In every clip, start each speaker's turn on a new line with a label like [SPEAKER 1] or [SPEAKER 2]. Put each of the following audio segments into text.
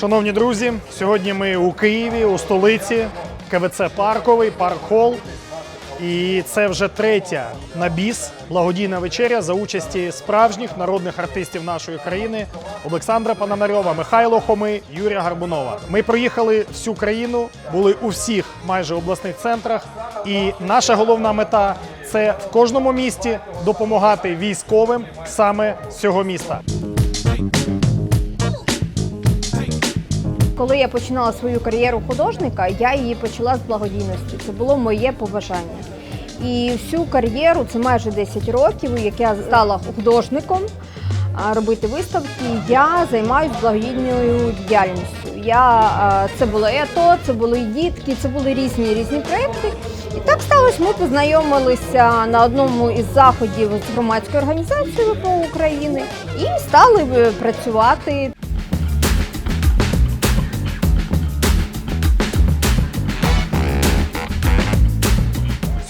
[SPEAKER 1] Шановні друзі, сьогодні ми у Києві, у столиці, КВЦ Парковий, Парк Холл. І це вже третя на біс благодійна вечеря за участі справжніх народних артистів нашої країни Олександра Пономарьова, Михайло Хоми, Юрія Гарбунова. Ми проїхали всю країну, були у всіх майже обласних центрах. І наша головна мета це в кожному місті допомагати військовим саме з цього міста.
[SPEAKER 2] Коли я починала свою кар'єру художника, я її почала з благодійності. Це було моє побажання. І всю кар'єру, це майже 10 років, як я стала художником робити виставки, я займаюся благодійною діяльністю. Я, це було ЕТО, це були дітки, це були різні різні проекти. І так сталося, ми познайомилися на одному із заходів з громадською організацією ВПО України і стали е, працювати.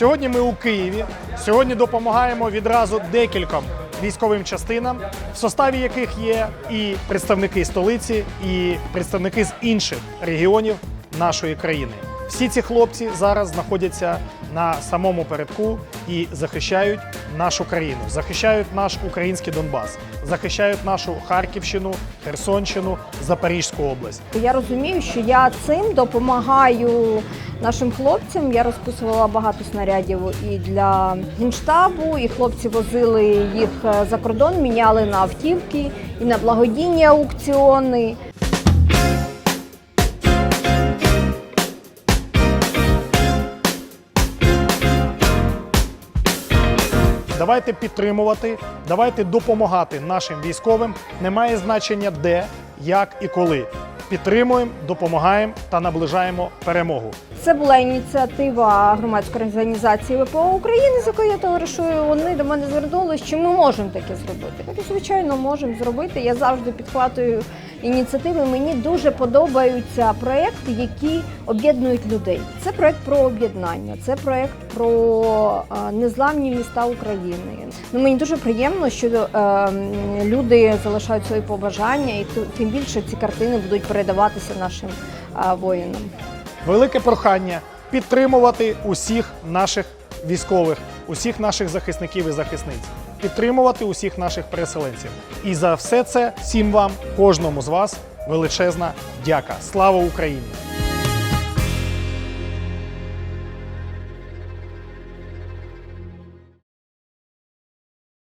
[SPEAKER 1] Сьогодні ми у Києві. Сьогодні допомагаємо відразу декільком військовим частинам, в составі яких є і представники столиці, і представники з інших регіонів нашої країни. Всі ці хлопці зараз знаходяться на самому передку і захищають нашу країну, захищають наш український Донбас, захищають нашу Харківщину, Херсонщину, Запорізьку область.
[SPEAKER 2] Я розумію, що я цим допомагаю нашим хлопцям. Я розписувала багато снарядів і для генштабу, і хлопці возили їх е, за кордон, міняли на автівки і на благодійні аукціони.
[SPEAKER 1] Давайте підтримувати, давайте допомагати нашим військовим. Немає значення де, як і коли. Підтримуємо, допомагаємо та наближаємо перемогу.
[SPEAKER 2] Це була ініціатива громадської організації ВПО України, з якою я товаришую. Вони до мене звернулися, що ми можемо таке зробити. Так, звичайно, можемо зробити. Я завжди підхватую ініціативи. Мені дуже подобаються проекти, які об'єднують людей. Це проект про об'єднання, це проект про е, незламні міста України. Ну мені дуже приємно, що е, люди залишають свої побажання, і тим більше ці картини будуть передаватися нашим е, воїнам.
[SPEAKER 1] Велике прохання підтримувати усіх наших військових, усіх наших захисників і захисниць, підтримувати усіх наших переселенців. І за все це всім вам, кожному з вас, величезна дяка. Слава Україні!